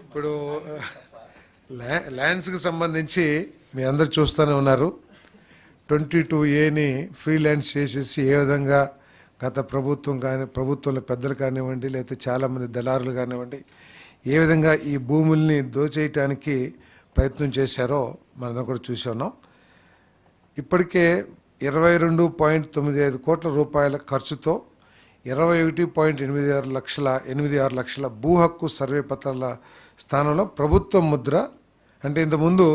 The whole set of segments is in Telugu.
ఇప్పుడు ల్యా ల్యాండ్స్కి సంబంధించి మీ అందరు చూస్తూనే ఉన్నారు. ట్వంటీ టూ ఏని ఫ్రీ ల్యాండ్స్ చేసేసి ఏ విధంగా గత ప్రభుత్వం కానీ ప్రభుత్వంలో పెద్దలు కానివ్వండి లేకపోతే చాలామంది దళారులు కానివ్వండి ఏ విధంగా ఈ భూముల్ని దోచేయటానికి ప్రయత్నం చేశారో మనం కూడా చూసి ఇప్పటికే ఇరవై రెండు పాయింట్ తొమ్మిది ఐదు కోట్ల రూపాయల ఖర్చుతో ఇరవై ఒకటి పాయింట్ ఎనిమిది ఆరు లక్షల ఎనిమిది ఆరు లక్షల భూ హక్కు సర్వే పత్రాల స్థానంలో ప్రభుత్వం ముద్ర. అంటే ఇంతకుముందు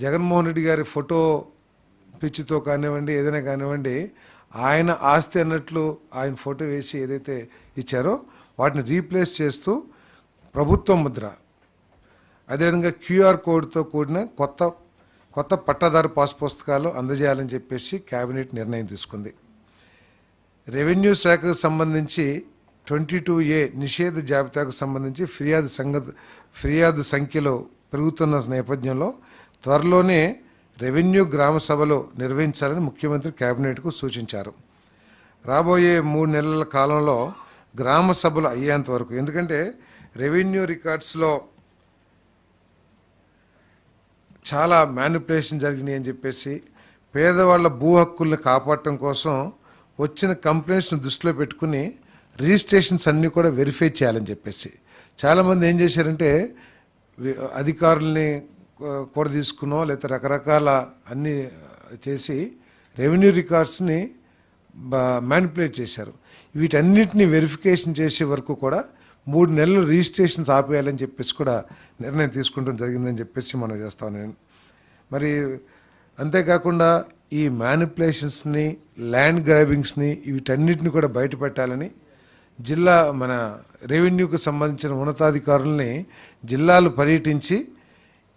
జగన్మోహన్ రెడ్డి గారి ఫోటో పిచ్చితో కానివ్వండి ఏదైనా కానివ్వండి ఆయన ఆస్తి అన్నట్లు ఆయన ఫోటో వేసి ఏదైతే ఇచ్చారో వాటిని రీప్లేస్ చేస్తూ ప్రభుత్వం ముద్ర. అదేవిధంగా క్యూఆర్ కోడ్తో కూడిన కొత్త కొత్త పట్టాదారు పాస్ పుస్తకాలు అందజేయాలని చెప్పేసి కేబినెట్ నిర్ణయం తీసుకుంది. రెవెన్యూ శాఖకు సంబంధించి ట్వంటీ టూ ఏ నిషేధ జాబితాకు సంబంధించి ఫిర్యాదు సంగతి ఫిర్యాదు సంఖ్యలో పెరుగుతున్న నేపథ్యంలో త్వరలోనే రెవెన్యూ గ్రామ సభలో నిర్వహించాలని ముఖ్యమంత్రి కేబినెట్కు సూచించారు. రాబోయే మూడు నెలల కాలంలో గ్రామ సభలు అయ్యేంత వరకు ఎందుకంటే రెవెన్యూ రికార్డ్స్లో చాలా మ్యానిపులేషన్ జరిగినాయి అని చెప్పేసి పేదవాళ్ళ భూ హక్కుల్ని కాపాడటం కోసం వచ్చిన కంప్లైంట్స్ని దృష్టిలో పెట్టుకుని రిజిస్ట్రేషన్స్ అన్నీ కూడా వెరిఫై చేయాలని చెప్పేసి. చాలామంది ఏం చేశారంటే అధికారుల్ని కూ- కూడా తీసుకునో లేకపోతే రకరకాల అన్నీ చేసి రెవెన్యూ రికార్డ్స్ని మ్యానిపులేట్ చేశారు. వీటన్నిటిని వెరిఫికేషన్ చేసే వరకు కూడా మూడు నెలలు రిజిస్ట్రేషన్స్ ఆపేయాలని చెప్పేసి కూడా నిర్ణయం తీసుకుంటాం జరిగిందని చెప్పేసి మనం చేస్తాం నేను మరి అంతేకాకుండా ఈ మ్యానిపులేషన్స్ని ల్యాండ్ గ్రాబింగ్స్ని వీటన్నిటిని కూడా బయటపెట్టాలని జిల్లా మన రెవెన్యూకు సంబంధించిన ఉన్నతాధికారుల్ని జిల్లాలు పర్యటించి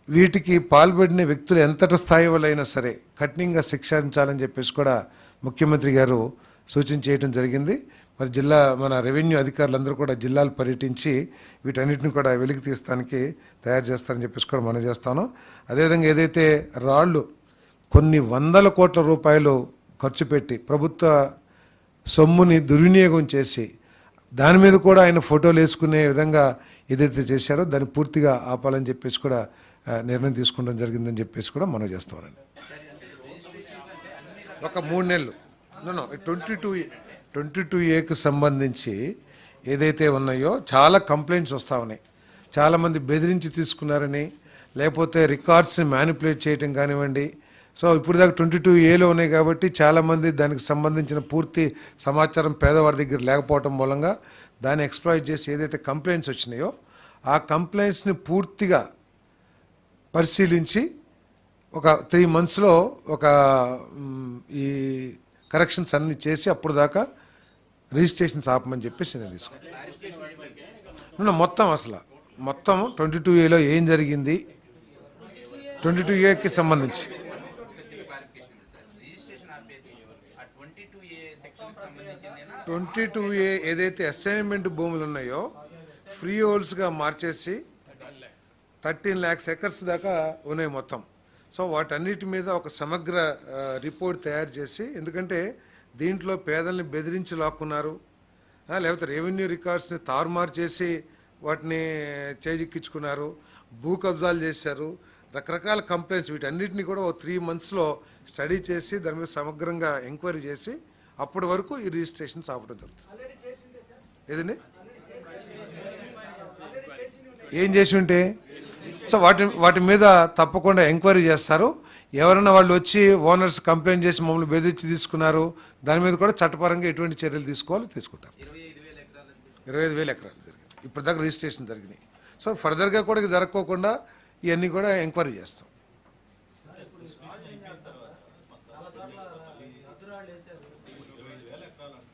వీటికి పాల్పడిన వ్యక్తులు ఎంతటి స్థాయి వాళ్ళైనా సరే కఠినంగా శిక్షించాలని చెప్పేసి కూడా ముఖ్యమంత్రి గారు సూచన చేయడం జరిగింది. మరి జిల్లా మన రెవెన్యూ అధికారులందరూ కూడా జిల్లాలు పర్యటించి వీటన్నిటిని కూడా వెలికి తీస్తానికి తయారు చేస్తారని చెప్పేసి కూడా మనం చేస్తాను. అదేవిధంగా ఏదైతే రాళ్ళు కొన్ని వందల కోట్ల రూపాయలు ఖర్చు పెట్టి ప్రభుత్వ సొమ్ముని దుర్వినియోగం చేసి దాని మీద కూడా ఆయన ఫోటోలు వేసుకునే విధంగా ఏదైతే చేశారో దాన్ని పూర్తిగా ఆపాలని చెప్పేసి కూడా నిర్ణయం తీసుకోవడం జరిగిందని చెప్పేసి కూడా మనం చేస్తామండి ఒక మూడు నెలలు. ట్వంటీ టూ ట్వంటీ టూ ఏకి సంబంధించి ఏదైతే ఉన్నాయో చాలా కంప్లైంట్స్ వస్తూ ఉన్నాయి. చాలామంది బెదిరించి తీసుకున్నారని లేకపోతే రికార్డ్స్ని మ్యానిపులేట్ చేయటం కానివ్వండి సో ఇప్పుడు దాకా ట్వంటీ టూ ఏలో ఉన్నాయి కాబట్టి చాలామంది దానికి సంబంధించిన పూర్తి సమాచారం పేదవాడి దగ్గర లేకపోవటం మూలంగా దాన్ని ఎక్స్ప్లాయిట్ చేసి ఏదైతే కంప్లైంట్స్ వచ్చినాయో ఆ కంప్లైంట్స్ని పూర్తిగా పరిశీలించి ఒక త్రీ మంత్స్లో ఒక ఈ కరెక్షన్స్ అన్ని చేసి అప్పుడు దాకా రిజిస్ట్రేషన్స్ ఆపమని చెప్పేసి నేను తీసుకున్నాను. మొత్తం అసలు మొత్తం ట్వంటీ టూ ఏలో ఏం జరిగింది? ట్వంటీ టూ ఏకి సంబంధించి రిజిస్ట్రేషన్ ఆపేది ఆ ట్వంటీ టూ ఏ సెక్షన్ సంబంధించిందేనా ట్వంటీ టూ ఏ ఏదైతే అసైన్మెంట్ భూములు ఉన్నాయో ఫ్రీ హోల్డ్స్గా మార్చేసి థర్టీన్ ల్యాక్స్ ఎకర్స్ దాకా ఉన్నాయి మొత్తం. సో వాటన్నిటి మీద ఒక సమగ్ర రిపోర్ట్ తయారు చేసి ఎందుకంటే దీంట్లో పేదల్ని బెదిరించి లాక్కున్నారు. లేకపోతే రెవెన్యూ రికార్డ్స్ని తారుమారు చేసి వాటిని చేజిక్కించుకున్నారు. భూ కబ్జాలు చేశారు. రకరకాల కంప్లైంట్స్ వీటన్నిటిని కూడా ఒక త్రీ మంత్స్లో స్టడీ చేసి దాని మీద సమగ్రంగా ఎంక్వైరీ చేసి అప్పటి వరకు ఈ రిజిస్ట్రేషన్స్ ఆపడం జరుగుతుంది. ఏదండి? ఏం చేసి ఉంటే? సో వాటి వాటి మీద తప్పకుండా ఎంక్వైరీ చేస్తారు. ఎవరైనా వాళ్ళు వచ్చి ఓనర్స్ కంప్లైంట్ చేసి మమ్మల్ని బెదిరించి తీసుకున్నారు దాని మీద కూడా చట్టపరంగా ఎటువంటి చర్యలు తీసుకోవాలో తీసుకుంటారు. ఇరవై ఐదు వేల ఎకరాలు జరిగింది. ఇప్పటిదాకా రిజిస్ట్రేషన్ జరిగినాయి. సో ఫర్దర్గా కూడా జరగకోకుండా ఇవన్నీ కూడా ఎంక్వైరీ చేస్తాం.